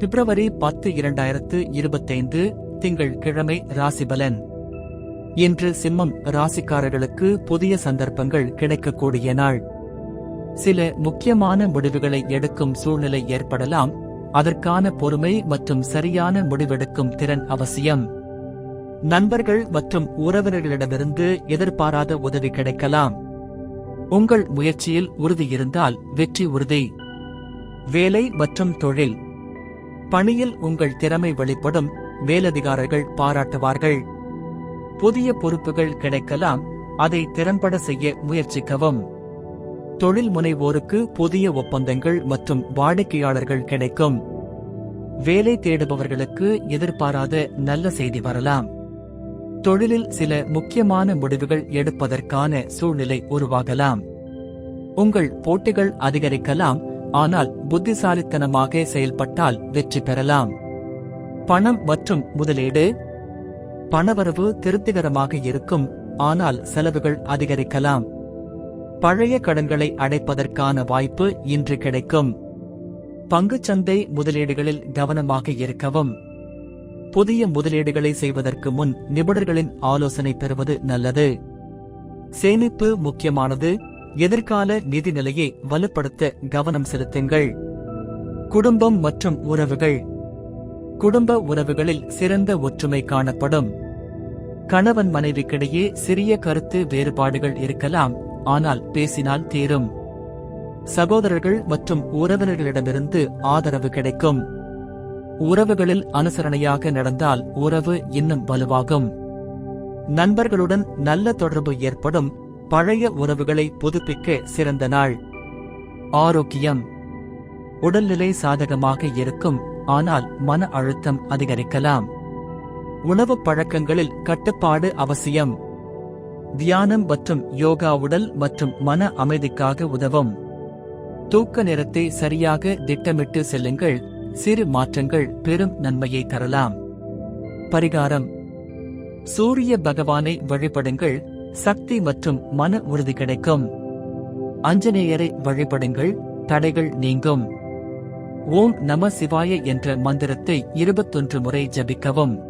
பிப்ரவரி பத்து இரண்டாயிரத்து இருபத்தைந்து திங்கள் கிழமை ராசிபலன். இன்று சிம்மம் ராசிக்காரர்களுக்கு புதிய சந்தர்ப்பங்கள் கிடைக்கக்கூடிய நாள். சில முக்கியமான முடிவுகளை எடுக்கும் சூழ்நிலை ஏற்படலாம். அதற்கான பொறுமை மற்றும் சரியான முடிவெடுக்கும் திறன் அவசியம். நண்பர்கள் மற்றும் உறவினர்களிடமிருந்து எதிர்பாராத உதவி கிடைக்கலாம். உங்கள் முயற்சியில் உறுதி இருந்தால் வெற்றி உறுதி. வேலை மற்றும் தொழில் பணியில் உங்கள் திறமை வெளிப்படும் மேலதிகாரிகள் பாராட்டுவார்கள். புதிய பொறுப்புகள் கிடைக்கலாம் அதை திறன்பட செய்ய முயற்சிக்கவும். தொழில் முனைவோருக்கு புதிய ஒப்பந்தங்கள் மற்றும் வாடிக்கையாளர்கள் கிடைக்கும். வேலை தேடுபவர்களுக்கு எதிர்பாராத நல்ல செய்தி வரலாம். தொழிலில் சில முக்கியமான முடிவுகள் எடுப்பதற்கான சூழ்நிலை உருவாகலாம். உங்கள் போட்டிகள் அதிகரிக்கலாம் ஆனால் புத்திசாலித்தனமாக செயல்பட்டால் வெற்றி பெறலாம். பணம் மற்றும் முதலீடு. பணவரவு திருப்திகரமாக இருக்கும் ஆனால் செலவுகள் அதிகரிக்கலாம். பழைய கடன்களை அடைப்பதற்கான வாய்ப்பு இன்று கிடைக்கும். பங்குச்சந்தை முதலீடுகளில் கவனமாக இருக்கவும். புதிய முதலீடுகளை செய்வதற்கு முன் நிபுணர்களின் ஆலோசனை பெறுவது நல்லது. சேமிப்பு முக்கியமானது. எதிர்கால நிதி நிலையை வலுப்படுத்த கவனம் செலுத்துங்கள். குடும்பம் மற்றும் உறவுகள். குடும்ப உறவுகளில் சிறந்த ஒற்றுமை காணப்படும். கணவன் மனைவிக்கிடையே சிறிய கருத்து வேறுபாடுகள் இருக்கலாம் ஆனால் பேசினால் தீரும். சகோதரர்கள் மற்றும் உறவினர்களிடமிருந்து ஆதரவு கிடைக்கும். உறவுகளில் அனுசரணையாக நடந்தால் உறவு இன்னும் வலுவாகும். நண்பர்களுடன் நல்ல தொடர்பு ஏற்படும். பழைய உறவுகளை புதுப்பிக்க சிறந்த நாள். ஆரோக்கியம். உடல்நிலை சாதகமாக இருக்கும் ஆனால் மன அழுத்தம் அதிகரிக்கலாம். உணவு பழக்கங்களில் கட்டுப்பாடு அவசியம். தியானம் மற்றும் யோகா உடல் மற்றும் மன அமைதிக்காக உதவும். தூக்க நேரத்தை சரியாக திட்டமிட்டு செல்லுங்கள் சிறு மாற்றங்கள் பெரும் நன்மையை தரலாம். பரிகாரம். சூரிய பகவானை வழிபடுங்கள் சக்தி மற்றும் மன உறுதி கிடைக்கும். அஞ்சனேயரை வழிபடுங்கள் தடைகள் நீங்கும். ஓம் நம சிவாய என்ற மந்திரத்தை இருபத்தொன்று முறை ஜபிக்கவும்.